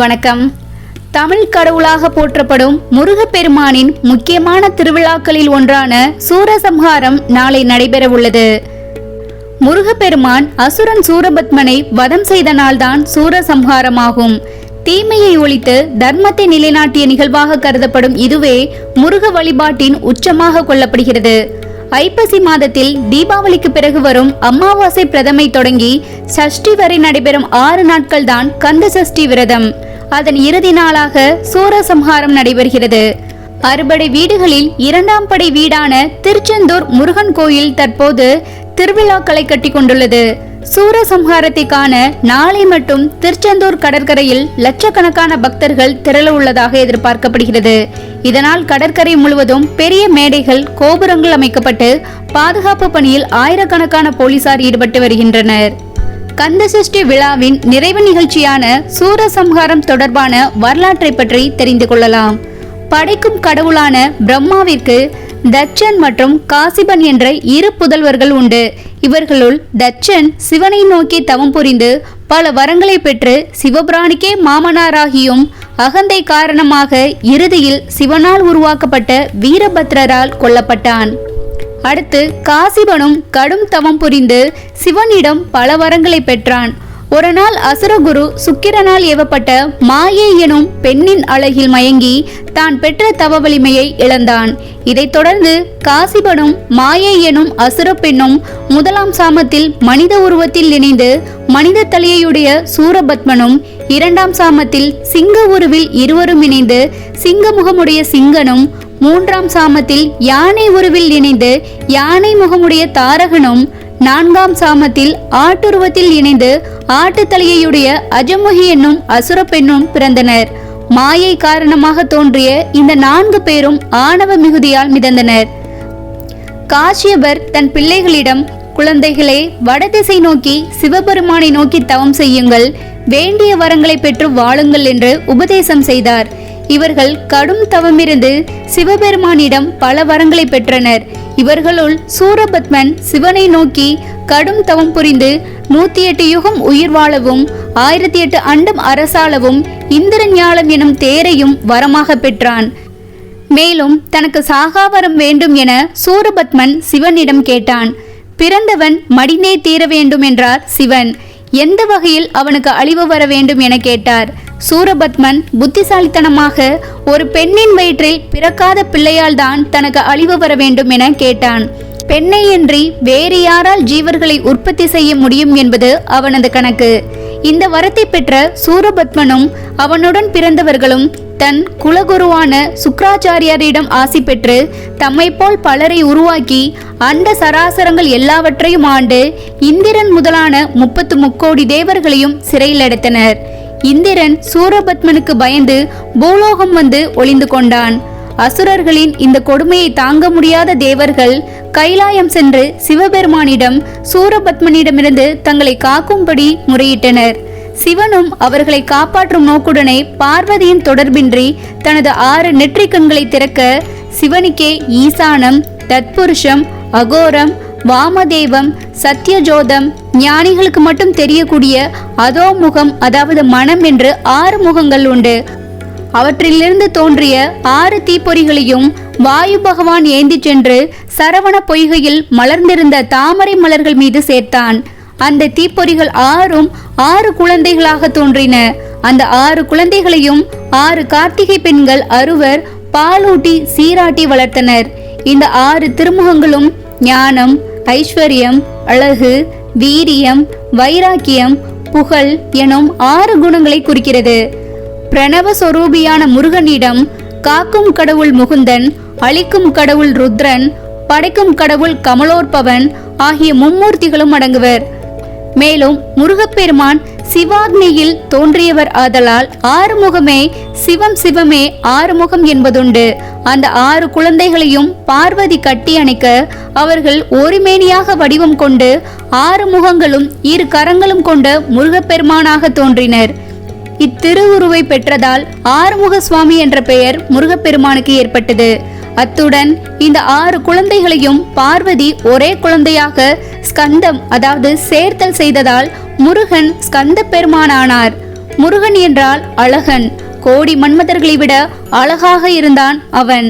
வணக்கம். தமிழ் கடவுளாக போற்றப்படும் முருகப்பெருமானின் முக்கியமான திருவிழாக்களில் ஒன்றான சூரசம்ஹாரம் நாளை நடைபெறவுள்ளது. முருகப்பெருமான் அசுரன் சூரபத்மனை வதம் செய்த நாள்தான் சூரசம்ஹாரமாகும். தீமையை ஒழித்து தர்மத்தை நிலைநாட்டிய நிகழ்வாக கருதப்படும் இதுவே முருக வழிபாட்டின் உச்சமாக கொள்ளப்படுகிறது. ஐப்பசி மாதத்தில் தீபாவளிக்கு பிறகு வரும் அமாவாசை பிரதமை தொடங்கி சஷ்டி வரை நடைபெறும் ஆறு நாட்கள் தான் கந்த சஷ்டி விரதம். அதன் இறுதி நாளாக சூரசம்ஹாரம் நடைபெறுகிறது. அறுபடை வீடுகளில் இரண்டாம் படை வீடான திருச்செந்தூர் முருகன் கோயில் தற்போது திருவிழாக்களை கட்டி கொண்டுள்ளது. சூரசம்ஹாரத்தை காண நாளை மட்டும் திருச்செந்தூர் கடற்கரையில் லட்சக்கணக்கான பக்தர்கள் திரள உள்ளதாக எதிர்பார்க்கப்படுகிறது. இதனால் கடற்கரை முழுவதும் பெரிய மேடைகள் கோபுரங்கள் அமைக்கப்பட்டு பாதுகாப்பு பணியில் ஆயிரக்கணக்கான போலீசார் ஈடுபட்டு வருகின்றனர். கந்தசஷ்டி விழாவின் நிறைவு நிகழ்ச்சியான சூரசம்ஹாரம் தொடர்பான வரலாற்றை பற்றி தெரிந்து கொள்ளலாம். படைக்கும் கடவுளான பிரம்மாவிற்கு தட்சன் மற்றும் காசிபன் என்ற இரு புதல்வர்கள் உண்டு. இவர்களுள் தட்சன் சிவனை நோக்கி தவம் புரிந்து பல வரங்களை பெற்று சிவபிராணிக்கே மாமனாராகியும் அகந்தை காரணமாக இறுதியில் சிவனால் உருவாக்கப்பட்ட வீரபத்ரரால் கொல்லப்பட்டான். அடுத்து காசிபனும் கடும் தவம் புரிந்து சிவனிடம் பல வரங்களை பெற்றான். ஒரு நாள் அசுரகுரு சுக்கிரனால் ஏவப்பட்ட மாயை எனும் பெண்ணின் அழகில் மயங்கி தான் பெற்ற தவ வலிமையை இழந்தான். இதைத் தொடர்ந்து காசிபனும் மாயை எனும் அசுர பெண்ணும் முதலாம் சாமத்தில் மனித உருவத்தில் இணைந்து மனித தலையுடைய சூரபத்மனும் இரண்டாம் சாமத்தில் சிங்க உருவில் இருவரும் இணைந்து சிங்க முகமுடைய சிங்கனும் மூன்றாம் சாமத்தில் யானை உருவில் இணைந்து யானை முகமுடைய தாரகனும் நான்காம் சாமத்தில் ஆட்டுருவத்தில் இணைந்து ஆட்டுத்தலையுடைய அஜமுகி என்னும் அசுர பெண்ணும் பிறந்தனர். மாயை காரணமாக தோன்றிய இந்த நான்கு பேரும் ஆணவ மிகுதியால் மிதந்தனர். காசியபர் தன் பிள்ளைகளிடம் குழந்தைகளே வடதிசை நோக்கி சிவபெருமானை நோக்கி தவம் செய்யுங்கள். வேண்டிய வரங்களை பெற்று வாழுங்கள் என்று உபதேசம் செய்தார். இவர்கள் கடும் தவமிருந்து சிவபெருமானிடம் பல வரங்களை பெற்றனர். இவர்களுள் சூரபத்மன் சிவனை நோக்கி கடும் தவம் புரிந்து நூத்தி எட்டு யுகம் உயிர் வாழவும் ஆயிரத்தி எட்டு அண்டம் அரசாளவும் இந்திரஞாலம் எனும் தேரையும் வரமாக பெற்றான். மேலும் தனக்கு சாகாவரம் வேண்டும் என சூரபத்மன் சிவனிடம் கேட்டான். பிறந்தவன் மடிந்தே தீர வேண்டும் என்றார் சிவன். எந்த வகையில் அவனுக்கு அழிவு வர வேண்டும் என கேட்டார். சூரபத்மன் புத்திசாலித்தனமாக ஒரு பெண்ணின் வயிற்றில் பிறக்காத பிள்ளையால் தான் தனக்கு அழிவு வர வேண்டும் என கேட்டான். பெண்ணையின்றி வேறு யாரால் ஜீவர்களை உற்பத்தி செய்ய முடியும் என்பது அவனது கணக்கு. இந்த வரத்தை பெற்ற சூரபத்மனும் அவனுடன் பிறந்தவர்களும் தன் குலகுருவான சுக்ராச்சாரியாரிடம் ஆசி பெற்று தம்மை போல் பலரை உருவாக்கி அண்ட சராசரங்கள் எல்லாவற்றையும் ஆண்டு இந்திரன் முதலான முப்பத்து முக்கோடி தேவர்களையும் சிறையில் அடைத்தனர். இந்திரன் சூரபத்மனுக்கு பயந்து பூலோகம் வந்து ஒளிந்து கொண்டான். அசுரர்களின் இந்த கொடுமையை தாங்க முடியாத தேவர்கள் கைலாயம் சென்று சிவபெருமானிடம் சூரபத்மனிடமிருந்து தங்களை காக்கும்படி முறையிட்டனர். சிவனும் அவர்களை காப்பாற்றும் நோக்குடனே பார்வதியின் தொடர்பின்றி தனது ஆறு நெற்றிக் கண்களை திறக்க சிவனுக்கே ஈசானம் தத்புருஷம் அகோரம் வாமதேவம் சத்யஜோதம் ஞானிகளுக்கு மட்டும் தெரியக்கூடிய அதோமுகம் அதாவது மனம் என்று ஆறு முகங்கள் உண்டு. அவற்றிலிருந்து தோன்றிய ஆறு தீப்பொறிகளையும் வாயு பகவான் ஏந்திச் சென்று சரவண பொய்கையில் மலர்ந்திருந்த தாமரை மலர்கள் மீது சேர்த்தான். அந்த தீப்பொறிகள் ஆறும் ஆறு குழந்தைகளாக தோன்றின. அந்த ஆறு குழந்தைகளையும் ஆறு கார்த்திகை பெண்கள் அறுவர் பாலூட்டி சீராட்டி வளர்த்தனர். இந்த ஆறு திருமுகங்களும் ஞானம் ஐஸ்வர்யம் அழகு வீரியம் வைராக்கியம் புகழ் எனும் ஆறு குணங்களை குறிக்கிறது. பிரணவ சொரூபியான முருகனிடம் காக்கும் கடவுள் முகுந்தன் அழிக்கும் கடவுள் ருத்ரன் படைக்கும் கடவுள் கமலோற்பவன் ஆகிய மும்மூர்த்திகளும் அடங்குவர். மேலும் முருகப்பெருமான் சிவாக்னியில் தோன்றியவர் ஆதலால் ஆறுமுகமே சிவம் சிவமே ஆறுமுகம் என்பதுண்டு. அந்த ஆறு குழந்தைகளையும் பார்வதி கட்டி அணைக்க அவர்கள் ஒருமேனியாக வடிவம் கொண்டு ஆறு முகங்களும் இரு கரங்களும் கொண்ட முருகப்பெருமானாக தோன்றினர். இத்திருவுருவை பெற்றதால் ஆறுமுக சுவாமி என்ற பெயர் முருகப்பெருமானுக்கு ஏற்பட்டது. அத்துடன் இந்த ஆறு குழந்தைகளையும் பார்வதி ஒரே குழந்தையாக ஸ்கந்தம் அதாவது சேர்த்தல் செய்ததால் முருகன் ஸ்கந்த பெருமானானார். முருகன் என்றால் அழகன். கோடி மன்மதர்களை விட அழகாக இருந்தான் அவன்.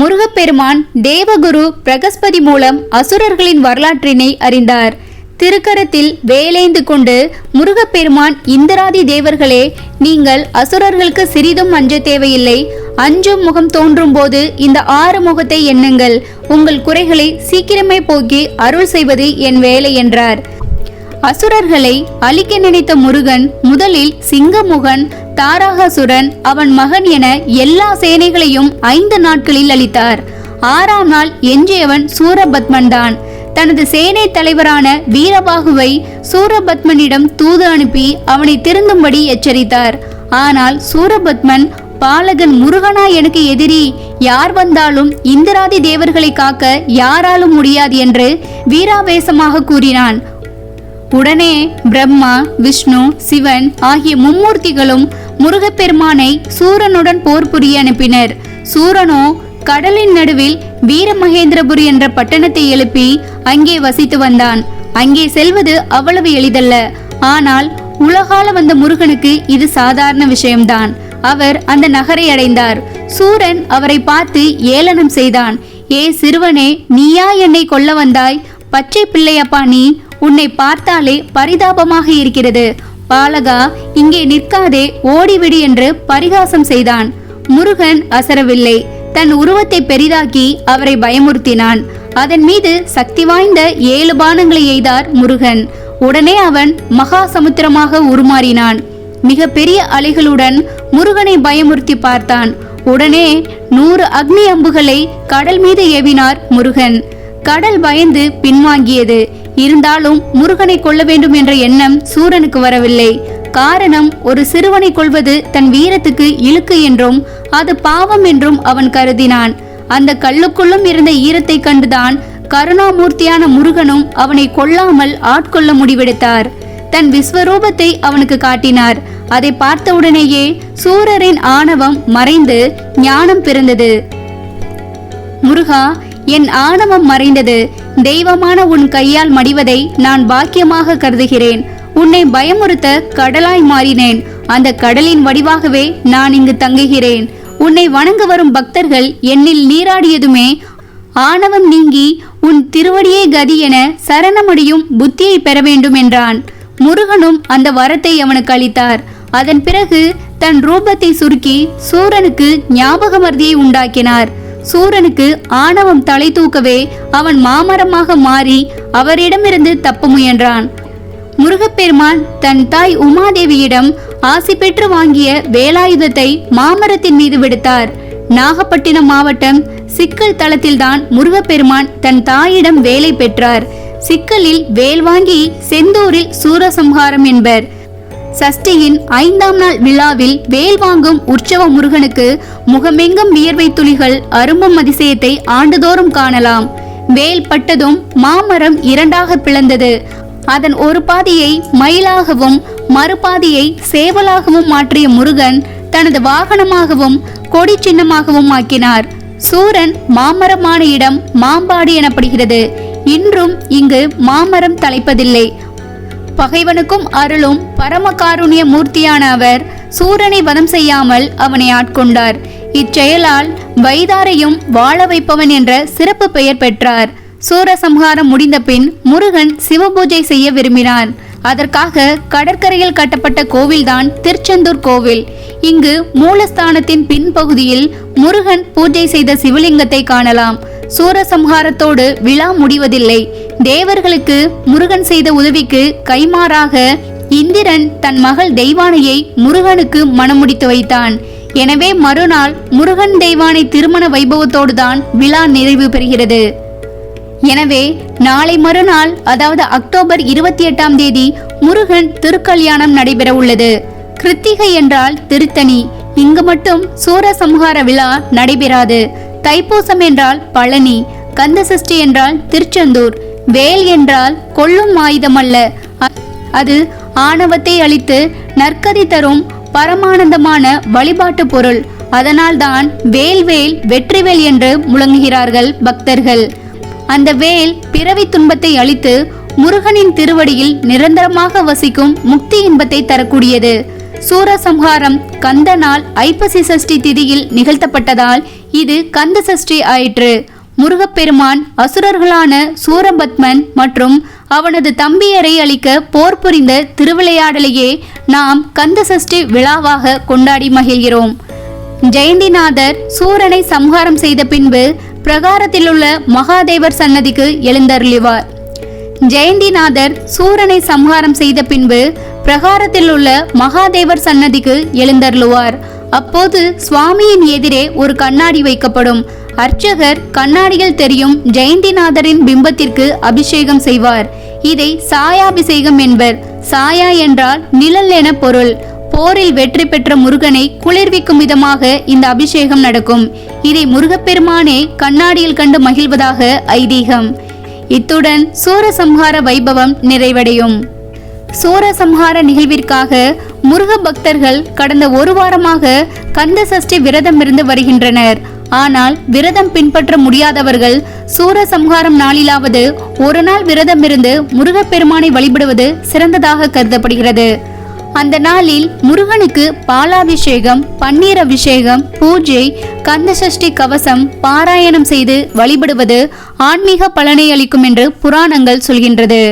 முருகப்பெருமான் தேவகுரு பிரகஸ்பதி மூலம் அசுரர்களின் வரலாற்றினை அறிந்தார். திருக்கரத்தில் வேலைந்து கொண்டு முருகப்பெருமான் இந்திராதி தேவர்களே நீங்கள் அசுரர்களுக்கு சிறிதும் அஞ்ச தேவையில்லை. அஞ்சும் முகம் தோன்றும் போது இந்த ஆறு முகத்தை எண்ணுங்கள். உங்கள் குறைகளை சீக்கிரமே போக்கி அருள் செய்வது என் வேலை என்றார். அசுரர்களை அழிக்க நினைத்த முருகன் முதலில் சிங்கமுகன் தாராகசுரன் அவன் மகன் என எல்லா சேனைகளையும் ஐந்து நாட்களில் அளித்தார் ஆறாம் நாள் எஞ்சியவன் சூரபத்மன் தான் தனது சேனை தலைவரான வீரபாகுவை சூரபத்மனிடம் தூது அனுப்பி அவனை திருந்தும்படி எச்சரித்தார். ஆனால் சூரபத்மன் பாலகன் முருகனா எனக்கு எதிரி யார் வந்தாலும் இந்திராதி தேவர்களை காக்க யாராலும் முடியாது என்று வீராவேசமாக கூறினான். உடனே பிரம்மா விஷ்ணு சிவன் ஆகிய மும்மூர்த்திகளும் முருகப்பெருமானை சூரனுடன் போர் புரிய அனுப்பினர். சூரனோ கடலின் நடுவில் வீரமகேந்திரபுரி என்ற பட்டணத்தை எழுப்பி அங்கே வசித்து வந்தான். அங்கே செல்வது அவ்வளவு எளிதல்ல. ஆனால் உலகால வந்த முருகனுக்கு இது சாதாரண விஷயம்தான். அவர் அந்த நகரை அடைந்தார். சூரன் அவரை பார்த்து ஏளனம் செய்தான். ஏ சிறுவனே நீயா என்னை கொல்ல வந்தாய்? பச்சை பிள்ளையப்பா நீ உன்னை பார்த்தாலே பரிதாபமாக இருக்கிறது. பாலகா இங்கே நிற்காதே ஓடிவிடு என்று பரிகாசம் செய்தான். முருகன் அசரவில்லை. தன் உருவத்தை பெரிதாக்கி அவரை பயமுறுத்தினான். அதன் மீது சக்தி வாய்ந்த ஏழு பானங்களை எய்தார் முருகன். உடனே அவன் மகா சமுத்திரமாக உருமாறினான். மிக பெரிய அலைகளுடன் முருகனை பயமுறுத்தி பார்த்தான். உடனே நூறு அக்னி அம்புகளை கடல் மீது ஏவினார் முருகன். கடல் பயந்து பின்வாங்கியது. இருந்தாலும் முருகனை கொல்ல வேண்டும் என்ற எண்ணம் சூரனுக்கு வரவில்லை. காரணம் ஒரு சிறுவனை கொள்வது தன் வீரத்துக்கு இழுக்கு என்றும் அது பாவம் என்றும் அவன் கருதினான். அந்த கல்லுக்குள்ளும் இருந்த ஈரத்தை கண்டுதான் கருணாமூர்த்தியான முருகனும் அவனை கொல்லாமல் ஆட்கொள்ள முடிவெடுத்தார். தன் விஸ்வரூபத்தை அவனுக்கு காட்டினார். அதை பார்த்தவுடனேயே சூரரின் ஆணவம் மறைந்து ஞானம் பிறந்தது. முருகா என் ஆணவம் மறைந்தது. தெய்வமான உன் கையால் மடிவதை நான் பாக்கியமாக கருதுகிறேன். உன்னை பயமுறுத்த கடலாய் மாறினேன். அந்த கடலின் வடிவாகவே நான் இங்கு தங்குகிறேன். உன்னை வணங்க வரும் பக்தர்கள் என்னில் நீராடியதுமே ஆணவம் நீங்கி உன் திருவடியே கதி என சரணமடியும் புத்தியை பெற வேண்டும் என்றான். முருகனும் அந்த வரத்தை அவனுக்கு அளித்தார். அதன் பிறகு தன் ரூபத்தை சுருக்கி சூரனுக்கு ஞாபக மருதியை உண்டாக்கினார். சூரனுக்கு ஆணவம் தலை தூக்கவே அவன் மாமரமாக மாறி அவரிடமிருந்து தப்ப முயன்றான். முருகப்பெருமான் தன் தாய் உமாதேவியிடம் ஆசி பெற்று வாங்கிய வேலாயுதத்தை மாமரத்தின் மீது விடுத்தார். நாகப்பட்டினம் மாவட்டம் சிக்கல் தளத்தில்தான் முருகப்பெருமான் தன் தாயிடம் வேலை பெற்றார். சிக்கலில் வேல் வாங்கி செந்தூரில் சூரசம்ஹாரம் என்பர். சஷ்டியின் ஐந்தாம் நாள் விழாவில் வேல் வாங்கும் உற்சவ முருகனுக்கு முகமெங்கும் வியர்வை துளிகள் அரும்பும் அதிசயத்தை ஆண்டுதோறும் காணலாம். வேல் பட்டதும் மாமரம் இரண்டாக பிளந்தது. அதன் ஒரு பாதியை மயிலாகவும் மறுபாதியை சேவலாகவும் மாற்றிய முருகன் தனது வாகனமாகவும் கொடி சின்னமாகவும் ஆக்கினார். சூரன் மாமரமான இடம் மாம்பாடு எனப்படுகிறது. இன்றும் இங்கு மாமரம் தலைப்பதில்லை. பகைவனுக்கும் அருளும் பரம காருண்ய மூர்த்தியான அவர் சூரனை வதம் செய்யாமல் அவனை ஆட்கொண்டார். இச்செயலால் வைதாரையும் வாழ வைப்பவன் என்ற சிறப்பு பெயர் பெற்றார். சூரசம்ஹாரம் முடிந்த பின் முருகன் சிவபூஜை செய்ய விரும்பினான். அதற்காக கடற்கரையில் கட்டப்பட்ட கோவில்தான் திருச்செந்தூர் கோவில். இங்கு மூலஸ்தானத்தின் பின்பகுதியில் முருகன் பூஜை செய்த சிவலிங்கத்தை காணலாம். சூரசம்ஹாரத்தோடு விழா முடிவதில்லை. தேவர்களுக்கு முருகன் செய்த உதவிக்கு கைமாறாக இந்திரன் தன் மகள் தெய்வானையை முருகனுக்கு மணமுடித்து வைத்தான். எனவே மறுநாள் முருகன் தெய்வானை திருமண வைபவத்தோடுதான் விழா நிறைவு பெறுகிறது. எனவே நாளை மறுநாள் அதாவது அக்டோபர் இருபத்தி எட்டாம் தேதி முருகன் திருக்கல்யாணம் நடைபெற உள்ளது. கிருத்திகை என்றால் திருத்தணி. இங்கு மட்டும் சூரசம்ஹார விழா நடைபெறாது. தைப்பூசம் என்றால் பழனி. கந்தசஷ்டி என்றால் திருச்செந்தூர். வேல் என்றால் கொல்லும் ஆயுதம் அல்ல. அது ஆணவத்தை அளித்து நற்கதி தரும் பரமானந்தமான வழிபாட்டு பொருள். அதனால்தான் வேல்வேல் வெற்றிவேல் என்று முழங்குகிறார்கள் பக்தர்கள். அந்த வேல் பிறவி துன்பத்தை அழித்து முருகனின் திருவடியில் நிரந்தரமாக வசிக்கும் முக்தி இன்பத்தை தரக்கூடியது. சூரசம்ஹாரம் கந்த நாள் ஐப்பசி சஷ்டி திதியில் நிகழ்த்தப்பட்டதால் இது கந்த சஷ்டி ஆயிற்று. முருகப்பெருமான் அசுரர்களான சூரபத்மன் மற்றும் அவனது தம்பியரை அழிக்க போர் புரிந்த திருவிளையாடலையே நாம் கந்த சஷ்டி விழாவாக கொண்டாடி மகிழ்கிறோம். ஜெயந்திநாதர் சூரனை சம்ஹாரம் செய்த பின்பு பிரகாரத்திலுள்ள மகாதேவர் சன்னதிக்கு எழுந்தருளிவார். ஜெயந்திநாதர் சூரனை சம்ஹாரம் செய்த பின்பு பிரகாரத்தில் உள்ள மகாதேவர் சன்னதிக்கு எழுந்தருளுவார். அப்போது சுவாமியின் எதிரே ஒரு கண்ணாடி வைக்கப்படும். அர்ச்சகர் கண்ணாடியில் தெரியும் ஜெயந்திநாதரின் பிம்பத்திற்கு அபிஷேகம் செய்வார். இதை சாயாபிஷேகம் என்பர். சாயா என்றால் நிழல் என பொருள். போரில் வெற்றி பெற்ற முருகனை குளிர்விக்கும் விதமாக இந்த அபிஷேகம் நடக்கும். இதை முருகப்பெருமானே கண்ணாடியில் கண்டு மகிழ்வதாக ஐதீகம். இத்துடன் சூரசம்ஹார வைபவம் நிறைவடையும். சூரசம்ஹார நிகழ்விற்காக முருக பக்தர்கள் கடந்த ஒரு வாரமாக கந்த சஷ்டி விரதம் இருந்து வருகின்றனர். ஆனால் விரதம் பின்பற்ற முடியாதவர்கள் சூரசம்ஹாரம் நாளிலாவது ஒரு நாள் விரதம் இருந்து முருகப்பெருமானை வழிபடுவது சிறந்ததாக கருதப்படுகிறது. அந்த நாளில் முருகனுக்கு பாலாபிஷேகம் பன்னீர் அபிஷேகம் பூஜை கந்தசஷ்டி கவசம் பாராயணம் செய்து வழிபடுவது ஆன்மீக பலனை அளிக்கும் என்று புராணங்கள் சொல்கின்றது.